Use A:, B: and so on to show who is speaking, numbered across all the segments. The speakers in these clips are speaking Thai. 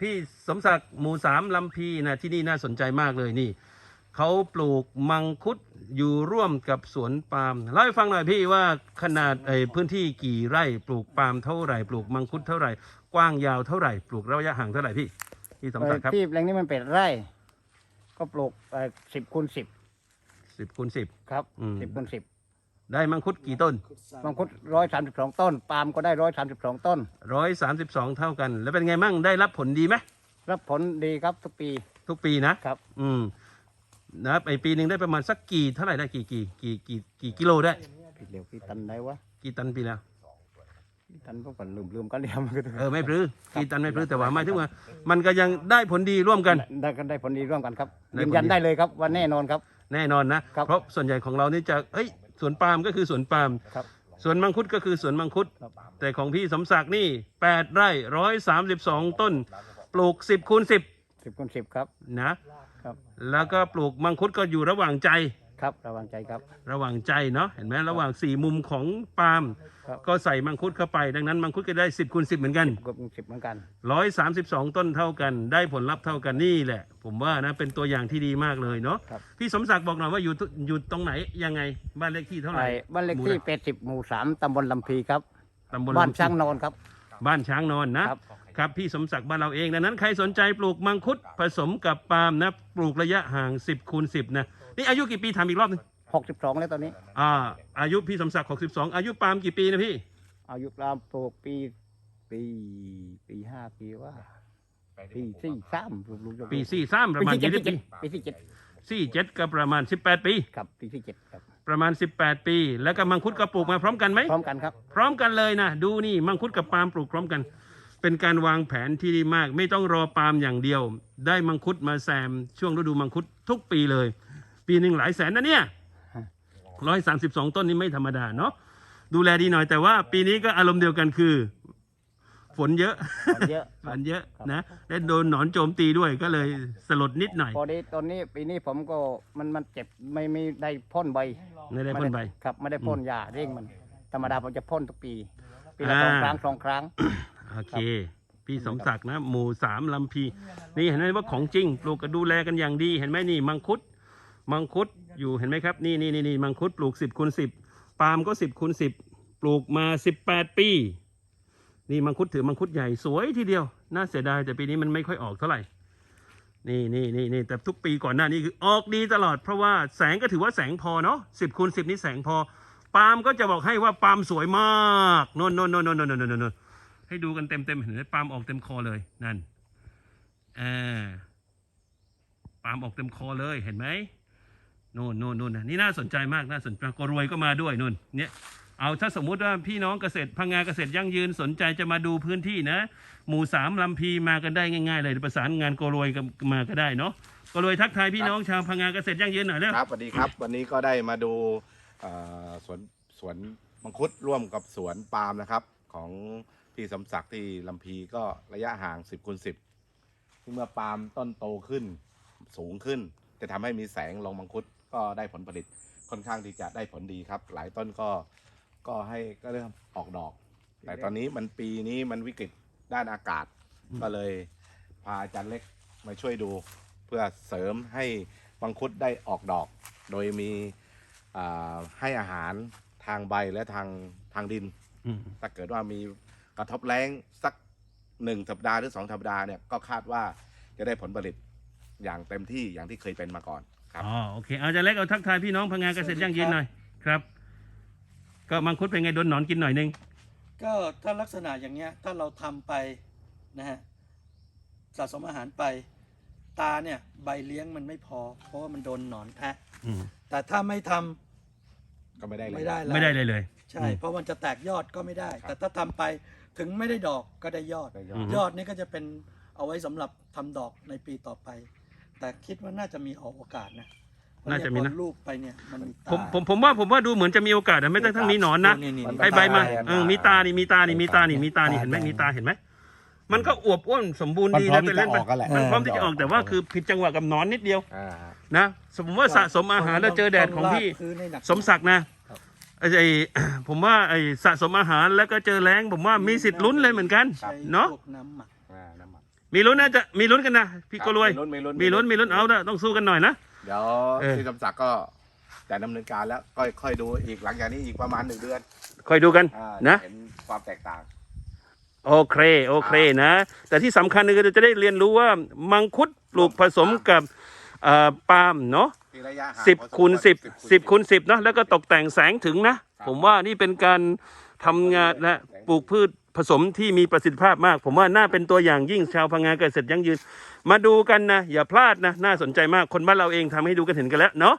A: พี่สมศักดิ์หมู่สามลำพีนะที่นี่น่าสนใจมากเลยนี่เขาปลูกมังคุดอยู่ร่วมกับสวนปาล์มเล่าให้ฟังหน่อยพี่ว่าขนาดไอ้พื้นที่กี่ไร่ปลูกปาล์มเท่าไหร่ปลูกมังคุดเท่าไหร่กว้างยาวเท่าไหร่ปลูกระยะห่างเท่าไหร่พี่พี่สมศักดิ์ครับ
B: ที่แปลงนี้มันเป็นไร่ ก็ปลูกสิบคูณสิบ
A: สิบคูณสิบ
B: ครับ
A: อืม
B: สิบคูณสิบ
A: ได้มังคุดกี่ต้น
B: มังคุดร้อยสามสิบสองต้น ปาล์มก็ได้ร้อยสามสิบสองต้น
A: ร้อยสามสิบสองเท่ากัน แล้วเป็นไงมั่งได้รับผลดีไหม
B: รับผลดีครับทุกปี
A: ทุกปีนะครับ อืมนะครับไอปีหนึ่งได้ประมาณสักกี่เท่าไหร่ได้กี่กี่กี่กี่กี่กิโลได้
B: พี่เดียวพี่ตันได้วะ
A: กี่ตันปีแล้ว
B: พี่ตันพวกกันลืมลืมๆกันเดียวมันก็
A: เออไม่พลื้กี่ตันไม่พลื้แต่ว่าไม่ถึงว่ามันก็ยังได้ผลดีร่วมกัน
B: ได้กันได้ผลดีร่วมกันครับ
A: ได้
B: ยืน
A: ผลดี
B: ยันได้เลยครับว่าแน่นอนครับ
A: แน่นอนนะ
B: ครับ
A: เพราะส่วนใหญ่ของเรานี่จะเอ้ย สวนปาล์มก็คือสวนปาล์ม
B: ครับ
A: สวนมังคุดก็คือสวนมังคุด
B: ครับ
A: แต่ของพี่สมศักดิ์นี่แปดไร่ร้อยสามสิบสองต้น ปลูกสิบคูณสิบ
B: สิบคูณสิบครับ
A: นะ
B: ครับ
A: แล้วก็ปลูกมังคุดก็อยู่ระหว่างใจ
B: ครับ ระวังใจครับ
A: ระหว่างใจเนาะเห็นไหมระหว่างสี่มุมของปาล์ม
B: ครับ
A: ก็ใส่มังคุดเข้าไป ดังนั้นมังคุดก็ได้สิบคูณสิบเหมือนกัน
B: กดสิบเหมือนกัน
A: ร้อยสามสิบสองต้นเท่ากัน ได้ผลลัพธ์เท่ากันนี่แหละ ผมว่านะเป็นตัวอย่างที่ดีมากเลยเนาะ
B: ครับ
A: พี่สมศักดิ์บอกหน่อยว่าอยู่ตุอยู่ตรงไหนยังไงบ้านเลขที่เท่าไหร่
B: ไอ้บ้านเลขที่แปดสิบหมู่สามตำบลลำพีครับ
A: ตำบล
B: บ้าน
A: ลำพู
B: ช่างนอนครับ
A: บ้านช้างนอนนะ ครับ ครับพี่สมศักดิ์บ้านเราเองดังนั้นใครสนใจปลูกมังคุดผสมกับปาล์มนะปลูกระยะห่าง 10คูณ10นะ นี่อายุกี่ปีถามอีกรอบหนึง
B: หกสิบสองแล้วตอนนี้
A: อ่า อายุพี่สมศักดิ์62 อายุปาล์มกี่ปีนะพี่
B: อายุรามปลูกปี ปีปีห้าปีว่า ปีสี่สามรวมๆ
A: ปีสี่สามประมาณ
B: ปี
A: ยี่
B: ที่
A: สิบ
B: เจ็ด
A: ปี
B: ปีที่เจ็ด
A: สี่เจ็ดก็ประมาณ 18 ปี
B: ครับปีที่เจ็ดครับ
A: ประมาณ 18 ปี แล้วก็มังคุดก็ปลูกมาพร้อมกันไหม
B: พร้อมกันครับ
A: พร้อมกันเลยนะ ดูนี่มังคุดกับปาล์มปลูกพร้อมกัน เป็นการวางแผนที่ดีมาก ไม่ต้องรอปาล์มอย่างเดียว ได้มังคุดมาแซมช่วงฤดูมังคุดทุกปีเลย ปีหนึ่งหลายแสนนะเนี่ยร้อยสามสิบสองต้นนี้ไม่ธรรมดาเนาะดูแลดีหน่อยแต่ว่าปีนี้ก็อารมณ์เดียวกันคือ ฝนเยอะ
B: เยอะ
A: ฝนเยอะนะและโดนหนอนโจมตีด้วยก็เลยสลดนิดหน่อย
B: พอดีตอนนี้ปีนี้ผมก็มันมันเจ็บไม่ไม่ได้พ่นใบ
A: ไม่ได้พ่นใบ
B: ครับไม่ได้พ่นยาเร่งมัน ธรรมดาผมจะพ่นทุกปี ปีละ
A: อ่า
B: สองครั้งสองครั้ง
A: โอเค พี่สมศักดิ์นะ หมู่สามลำพี นี่เห็นไหมว่าของจริงปลูกกันดูแลกันอย่างดี เห็นไหมนี่มังคุด มังคุดอยู่เห็นไหมครับนี่นี่นี่นี่มังคุดปลูกสิบคูณสิบปาล์มก็สิบคูณสิบปลูกมาสิบแปดปี นี่มังคุดถือมังคุดใหญ่สวยทีเดียว น่าเสียดายแต่ปีนี้มันไม่ค่อยออกเท่าไหร่ นี่นี่นี่นี่แต่ทุกปีก่อนหน้านี้คือออกดีตลอด เพราะว่าแสงก็ถือว่าแสงพอเนาะสิบคูณสิบนี่แสงพอ ปาล์มก็จะบอกให้ว่าปาล์มสวยมากนนนนนนนนนนนให้ดูกันเต็มเต็มเห็นไหมปาล์มออกเต็มคอเลยนั่นอ่าปาล์มออกเต็มคอเลยเห็นไหม โน่นโน่นโน่นนะนี่น่าสนใจมากน่าสนใจก็รวยก็มาด้วยนู่นเนี่ยเอาถ้าสมมุติว่าพี่น้องเกษตรพังงาเกษตรยั่งยืนสนใจจะมาดูพื้นที่นะ หมู่สามลำพีมากันได้ง่ายๆเลยประสานงานกรวยกันมาก็ได้เนาะกรวยทักทายพี่น้องชาวพังงาเกษตรยั่งยืนหน่อยเร็ว
C: ครับสวัสดีครับ วันนี้ก็ได้มาดูเอ่อสวนสวนมังคุดร่วมกับสวนปาล์มนะครับ ของพี่สมศักดิ์ที่ลำพีก็ระยะห่าง 10คูณ10ซึ่งเมื่อปาล์มต้นโตขึ้นสูงขึ้น จะทำให้มีแสงลงมังคุด ก็ได้ผลผลิตค่อนข้างที่จะได้ผลดีครับ หลายต้นก็ก็ให้ก็เริ่มออกดอก แต่ตอนนี้มันปีนี้มันวิกฤตด้านอากาศก็เลยพาอาจารย์เล็กมาช่วยดู เพื่อเสริมให้มังคุดได้ออกดอก โดยมีให้อาหารทางใบและทางทางดินถ้าเกิดว่ามีกระทบแรงสักหนึ่งสัปดาห์หรือสองสัปดาห์เนี่ยก็คาดว่าจะได้ผลผลิตอย่างเต็มที่อย่างที่เคยเป็นมาก่อน ครับ
A: อ๋อโอเคเอาจะเล็กเอาทักทายพี่น้องพังงาเกษตรยั่งยืนหน่อยครับ ก็มังคุดเป็นไงโดนหนอนกินหน่อยนึง
D: ก็ถ้าลักษณะอย่างเงี้ยถ้าเราทำไปนะฮะสะสมอาหารไป ตาเนี่ยใบเลี้ยงมันไม่พอ เพราะว่ามันโดนหนอนแทะ
A: อืม
D: แต่ถ้าไม่ทำ
C: ก็ไม่ได้เลย
D: ไม่ได้แล้ว
A: ไม่ได้เลยเลย
D: ใช่ เพราะมันจะแตกยอดก็ไม่ได้
C: ครับ
D: แต่ถ้าทำไปถึงไม่ได้ดอกก็ได้ยอด
C: ได้ยอ
A: อื
C: ด
A: ม
D: ยอดนี่ก็จะเป็นเอาไว้สำหรับทำดอกในปีต่อไป แต่คิดว่าน่าจะมีออกโอกาสนะเพร
A: น่าจะมีนะ
D: พอลูกไปเนี่ยมันมี
A: ผม
D: ตา
A: ผมผมว่าผมว่าดูเหมือนจะมีโอกาสนะไม่ต้องทั้งมีหนอนนะ
D: นี่นี่นี่
A: ไอ้ใบมา
C: ตา
A: เออมีตานี่มีตานี่มีตานี่มีตานี่เห็นไหมมีตาเห็นไหมมันก็อวบอ้วนสมบูรณ์
C: มัน
A: ดี
C: พร้อ
A: นะ
C: ม
A: แต่
C: ที่
A: เล่
C: จะ
A: น
C: อ
A: ไป
C: อกกันแหละ
A: มันพร้อมที่จะออกแต่ว่าคือผิดจังหวะกับหนอนนิดเดียว
C: อ่า
A: นะสมมติว่าสะสมอาหารแล้วเจอแดดของพี่
D: ต้ลากพื้นให้หนัก
A: สมศักดิ์นะไอ้ไอ้ ผมว่าไอ้สะสมอาหารแล้วก็เจอแรงผมว่ามีสิทธิ์ลุ้นเลยเหมือนกัน
D: ใช้
A: เนาะ
D: พวกน้ำหมัก
C: อ่าน้ำ มัน
A: มีลุ้นนะจะมีลุ้นกันนะพี่ก็รวย
C: มีลุ้นมีลุ้น
A: มีลุ้นมีลุ้นเอานะต้องสู้กันหน่อยนะ
C: เดี๋ยว
A: เออ
C: พี่สมศักดิ์ก็จะดำเนินการแล้วก็ค่อยดูอีกหลังจากนี้อีกประมาณหนึ่งเดือน
A: คอยดูกัน
C: อ่า
A: นะ
C: เห็นความแตกต่าง
A: โอเค โอเคนะ แต่ที่สำคัญคือจะได้เรียนรู้ว่ามังคุดปลูกผสมกับเอ่อปาล์มเนาะ
C: ที่ระยะห่าง
A: สิบ
C: พอสม
A: คูณ
C: วร
A: สิบ
C: 10
A: สิบคูณสิบเนาะแล้วก็ตกแต่งแสงถึงนะ ผมว่านี่เป็นการ ทำงานนะปลูกพืชผสมที่มีประสิทธิภาพมาก ผมว่าน่าเป็นตัวอย่างยิ่งชาวพังงาเกษตรยั่งยืน มาดูกันนะ อย่าพลาดนะ น่าสนใจมากคนบ้านเราเองทำให้ดูกันเห็นกันแล้วเนาะ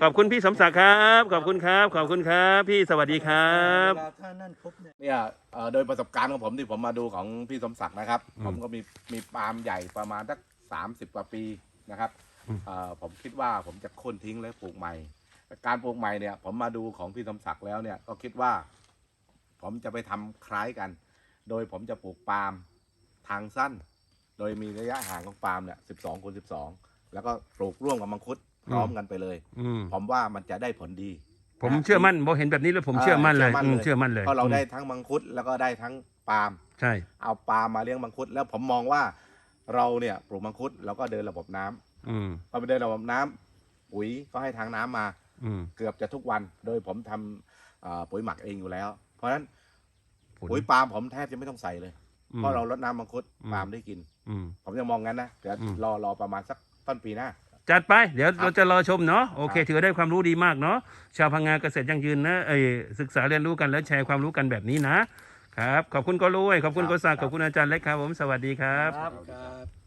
A: ขอบคุณพี่สมศักดิ์ครับ ขอบคุณครับ ขอบคุณครับ พี่สวัสดีครับ
D: เวลาถ้านั่นปุ๊บเนี่ย
C: เนี่ยเอ่อโดยประสบการณ์ของผมที่ผมมาดูของพี่สมศักดิ์นะครับ
A: อืม
C: ผมก็มีมีปาล์มใหญ่ประมาณสักสามสิบกว่าปีนะครับ
A: อืม
C: เอ่อผมคิดว่าผมจะโค่นทิ้งแล้วปลูกใหม่ การปลูกใหม่เนี่ยผมมาดูของพี่สมศักดิ์แล้วเนี่ยก็คิดว่า ผมจะไปทำคล้ายกัน โดยผมจะปลูกปาล์มทางสั้น โดยมีระยะห่างของปาล์มเนี่ยสิบสองคูณสิบสองแล้วก็ปลูกร่วมกับมังคุดพร้อมกันไปเลย
A: อืม
C: ผมว่ามันจะได้ผลดี
A: ผมเชื่อมั่นพอเห็นแบบนี้แล้วผมเชื่อมั่นเลย
C: เชื่อมั่น
A: อืม
C: เลย
A: เชื่อมั่นเลย
C: เพราะเราได้ทั้งมังคุดแล้วก็ได้ทั้งปาล์ม
A: ใช่
C: เอาปลามาเลี้ยงมังคุดแล้วผมมองว่าเราเนี่ยปลูกมังคุดเราก็เดินระบบน้ำ
A: อืม
C: พอไปเดินระบบน้ำปุ๋ยก็ให้ทางน้ำมา
A: อืม
C: เกือบจะทุกวัน โดยผมทำเอ่อปุ๋ยหมักเองอยู่แล้วเพ ราะฉะนั้น
A: ผล
C: ปุ๋ยปาล์มผมแทบจะไม่ต้องใส่เลย
A: อืม
C: เพราะเราลดน้ำมังคุด
A: อืม
C: ปาล์มได้กิน
A: อืม
C: ผมจะมองงั้นนะเดี๋ยว
A: อืม
C: รอรอประมาณสักต้นปีหน้า
A: จัดไป เดี๋ยว
C: ครับ
A: เราจะรอชมเนาะโอเค
C: ครับ
A: ถือว่าได้ความรู้ดีมากเนาะชาวพังงาเกษตรยั่งยืนนะเอ้ยศึกษาเรียนรู้กันแล้วแชร์ความรู้กันแบบนี้นะครับ ขอบคุณก็รู้ขอบคุณ
C: ครับ
A: ก็ศักดิ์
C: ค
A: ข
C: รับ
A: อบคุณอาจารย์เล็กครับผมสวัสดีครับ
D: ครับ